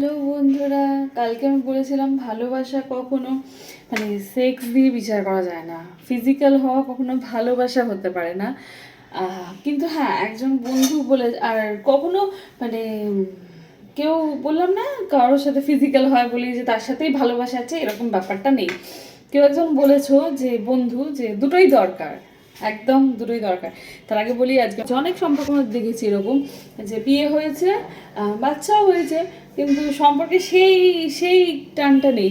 Hello বন্ধুরা, কালকে আমি বলেছিলাম ভালোবাসা কখনো মানে সেক্স দিয়ে বিচার করা যায় না। ফিজিক্যাল হওয়া কখনো ভালোবাসা হতে পারে না। কিন্তু হ্যাঁ একজন বন্ধু বলে, আর কখনো মানে কেউ বললাম না, কারোর সাথে ফিজিক্যাল হয় বলি যে তার সাথেই ভালোবাসা আছে, এরকম ব্যাপারটা নেই। কেউ একজন বলেছ যে, বন্ধু যে দুটোই দরকার। একদম দুটোই দরকার। তার আগে বলি, আজকে অনেক সম্পর্ক দেখেছি এরকম যে বিয়ে হয়েছে বাচ্চাও হয়েছে, কিন্তু সম্পর্কে সেই সেই টানটা নেই।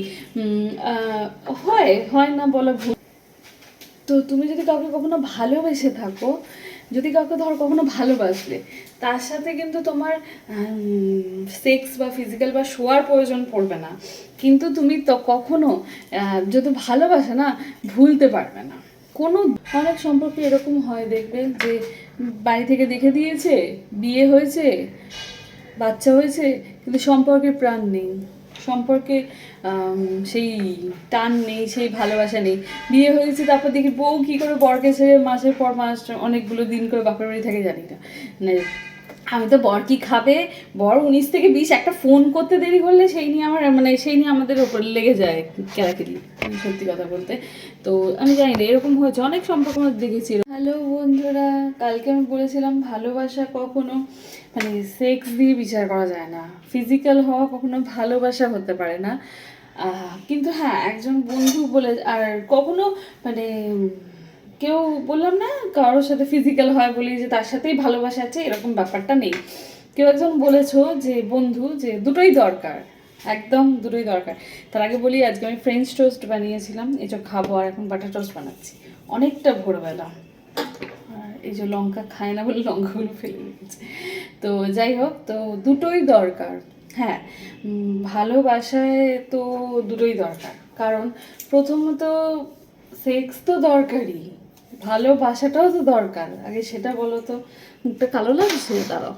হয় হয় না বলা ভুল। তো তুমি যদি কাউকে কখনো ভালোবেসে থাকো, যদি কাউকে ধর কখনো ভালোবাসলে, তার সাথে কিন্তু তোমার সেক্স বা ফিজিক্যাল বা শোয়ার প্রয়োজন পড়বে না। কিন্তু তুমি তো কখনো যদি ভালোবাসে না, ভুলতে পারবে না। কোনো অনেক সম্পর্কে এরকম হয় দেখবেন যে বাড়ি থেকে দেখে দিয়েছে, বিয়ে হয়েছে, বাচ্চা হয়েছে, কিন্তু সম্পর্কে প্রাণ নেই। সম্পর্কে সেই টান নেই, সেই ভালোবাসা নেই। বিয়ে হয়েছে, তারপর দেখি বউ কী করে বরকে ছেড়ে মাসের পর মাস অনেকগুলো দিন করে বাপের বাড়ি থাকে, জানি না। মানে আমি তো বর কি খাবে? বর উনিশ থেকে বিশ, একটা ফোন করতে দেরি করলে সেই নিয়ে আমার মানে সেই নিয়ে আমাদের ওপর লেগে যায় কেরাকেরি সত্যি কথা বলতে। তো আমি জানি না, এরকম হয়েছে, অনেক সম্পর্ক মধ্যে দেখেছি। হ্যালো বন্ধুরা, কালকে আমি বলেছিলাম ভালোবাসা কখনো মানে সেক্স দিয়ে বিচার করা যায় না। ফিজিক্যাল হওয়া কখনো ভালোবাসা হতে পারে না। কিন্তু হ্যাঁ একজন বন্ধু বলে, আর কখনো মানে কেউ বললাম না, কারোর সাথে ফিজিক্যাল হয় বলি যে তার সাথেই ভালোবাসা আছে, এরকম ব্যাপারটা নেই। কেউ একজন বলেছ যে, বন্ধু যে দুটোই দরকার, একদম দুটোই দরকার। তার আগে বলি, আজকে আমি ফ্রেঞ্চ টোস্ট বানিয়েছিলাম, এই যে খাব আর এখন বাটার টোস্ট বানাচ্ছি। অনেকটা ভোরবেলা। আর এই যে লঙ্কা খায় না বলে লঙ্কাগুলো ফেলে রেখেছে তো যাই হোক, তো দুটোই দরকার। হ্যাঁ ভালোবাসায় তো দুটোই দরকার। কারণ প্রথমত সেক্স তো দরকারই। ভালোবাসাটাও তো দরকার। আগে সেটা বলো তো। মুখটা কালো লাগছে? দাঁড়াও।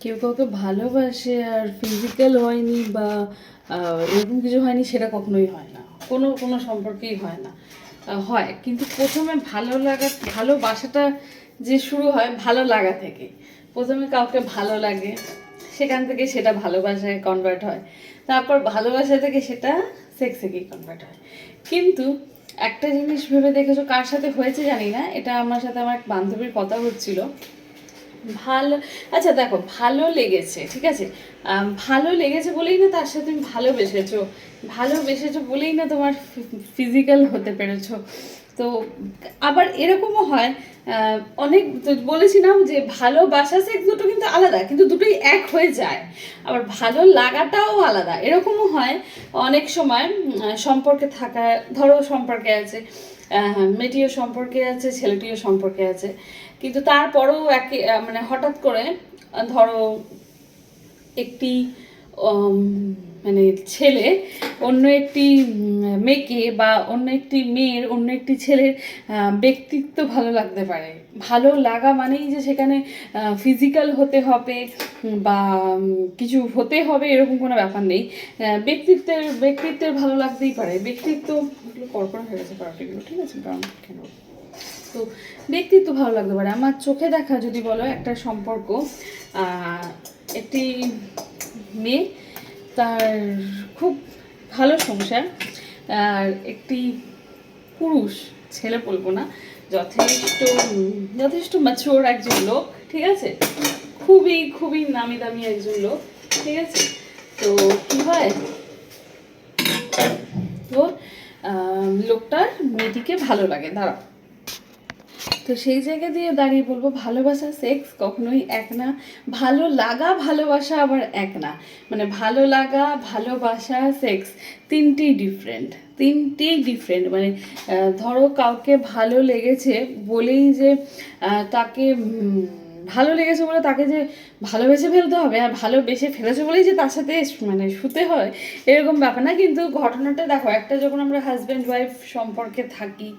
কেউ কাউকে ভালোবাসে আর ফিজিক্যাল হয়নি বা এরকম কিছু হয়নি, সেটা কখনোই হয় না। কোনো কোনো সম্পর্কেই হয় না। হয়। কিন্তু প্রথমে ভালো লাগা ভালোবাসাটা যে শুরু হয়, ভালো লাগা থেকে। প্রথমে কাউকে ভালো লাগে, সেখান থেকে সেটা ভালোবাসায় কনভার্ট হয়। তারপর ভালোবাসা থেকে সেটা সেক্সে গিয়ে কনভার্ট হয়। কিন্তু একটা জিনিস ভেবে দেখেছ কার সাথে হয়েছে জানি না, এটা আমার সাথে আমার এক বান্ধবীর কথা হচ্ছিল। ভালো আচ্ছা দেখো, ভালো লেগেছে, ঠিক আছে? ভালো লেগেছে বলেই না তার সাথে তুমি ভালোবেসেছো। ভালোবেসেছো বলেই না তোমার ফিজিক্যাল হতে পেরেছ। তো আবার এরকমও হয় অনেক বলেছিলাম যে ভালোবাসা সেক্স দুটো কিন্তু আলাদা, কিন্তু দুটোই এক হয়ে যায়। আবার ভালো লাগাটাও আলাদা, এরকমও হয় অনেক সময় সম্পর্কে থাকা, ধরো সম্পর্কে আছে মেয়েটিও সম্পর্কে আছে, ছেলেটিও সম্পর্কে আছে। কিন্তু তারপরেও একে মানে হঠাৎ করে ধরো একটি মানে ছেলে, অন্য একটি মেয়েকে বা অন্য একটি মেয়ের, অন্য একটি ছেলের ব্যক্তিত্ব ভালো লাগতে পারে। ভালো লাগা মানেই যে সেখানে ফিজিক্যাল হতে হবে বা কিছু হতে হবে এরকম কোনো ব্যাপার নেই। ব্যক্তিত্বের ব্যক্তিত্বের ভালো লাগতেই পারে। ব্যক্তিত্ব কড়কড় হয়ে গেছে পাউরুটিগুলো ঠিক আছে? ব্রাউন কেন? তো ব্যক্তিত্ব ভালো লাগতে পারে। আমার চোখে দেখা যদি বলো একটা সম্পর্ক একটি মেয়ে, তার খুব ভালো সংসার। আর একটি পুরুষ, ছেলে বলব না, যথেষ্ট যথেষ্ট ম্যাচিওর একজন লোক, ঠিক আছে? খুবই খুবই নামি দামি একজন লোক, ঠিক আছে? তো কী হয়? তো লোকটার মেয়েটিকে ভালো লাগে। দাঁড়াও। তো সেই জায়গা দিয়ে দাঁড়িয়ে বলব, ভালোবাসা সেক্স কখনোই এক না। ভালো লাগা, ভালোবাসা আবার এক না। মানে ভালো লাগা, ভালোবাসা সেক্স তিনটি ডিফারেন্ট তিনটি ডিফারেন্ট মানে ধরো কাউকে ভালো লেগেছে বলেই যে তাকে ভালো লেগেছে বলে তাকে যে ভালোবেসে ফেলতে হবে আর ভালোবেসে ফেলেছে বলেই যে তার সাথে মানে শুতে হয়, এরকম ব্যাপার না। কিন্তু ঘটনাটা দেখো, একটা যখন আমরা হাজব্যান্ড ওয়াইফ সম্পর্কে থাকি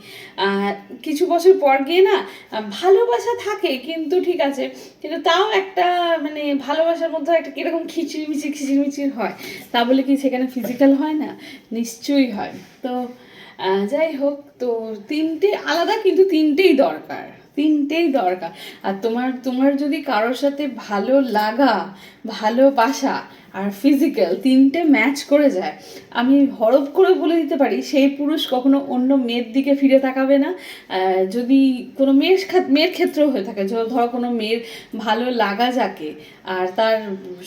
কিছু বছর পর গিয়ে না ভালোবাসা থাকে কিন্তু ঠিক আছে, কিন্তু তাও একটা মানে ভালোবাসার মধ্যে একটা কীরকম খিচিরমিচির খিচিরমিচির হয়। তা বলে কি সেখানে ফিজিক্যাল হয় না? নিশ্চয়ই হয়। তো যাই হোক, তো তিনটে আলাদা কিন্তু তিনটেই দরকার। তিনটেই দরকার। আর তোমার তোমার যদি কারোর সাথে ভালো লাগা ভালোবাসা আর ফিজিক্যাল তিনটে ম্যাচ করে যায়, আমি হরপ করে বলে দিতে পারি, সেই পুরুষ কখনো অন্য মেয়ের দিকে ফিরে তাকাবে না। যদি কোনো মেয়ের মেয়ের ক্ষেত্রেও হয়ে থাকে ধরো কোনো মেয়ের ভালো লাগা যাকে, আর তার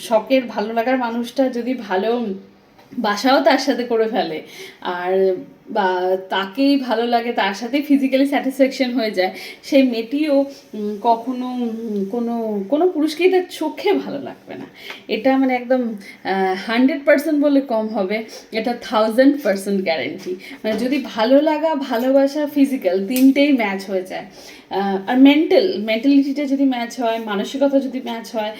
শখের ভালো লাগার মানুষটা যদি ভালো বাসাও তার সাথে করে ফেলে। আর, বা, তাকেই ভালো লাগে, তার সাথে ফিজিক্যালি স্যাটিসফ্যাকশন হয়ে যায়। সেই মেয়েটিও কখনো কোনো কোনো পুরুষকেই তার চোখে ভালো লাগবে না। এটা মানে একদম হান্ড্রেড পার্সেন্ট বলে কম হবে। এটা থাউজেন্ড পার্সেন্ট গ্যারেন্টি মানে যদি ভালো লাগা, ভালোবাসা ফিজিক্যাল তিনটেই ম্যাচ হয়ে যায়। আর মেন্টাল মেন্টালিটিটা যদি ম্যাচ হয়, মানসিকতা যদি ম্যাচ হয়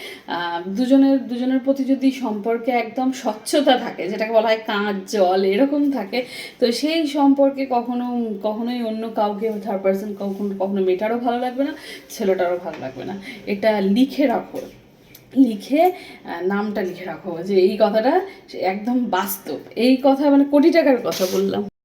দুজনের দুজনের প্রতি যদি সম্পর্কে একদম স্বচ্ছতা থাকে যেটাকে বলা হয় কাঁচ জল এরকম থাকে। তো সেই সম্পর্কে কখনো, কখনোই অন্য কাউকে থার্ড পার্সন কখনো কখনো মেয়েটারও ভালো লাগবে না, ছেলেটারও ভালো লাগবে না। এটা লিখে রাখো। লিখে নামটা লিখে রাখো যে এই কথাটা একদম বাস্তব। এই কথা মানে কোটি টাকার কথা বললাম।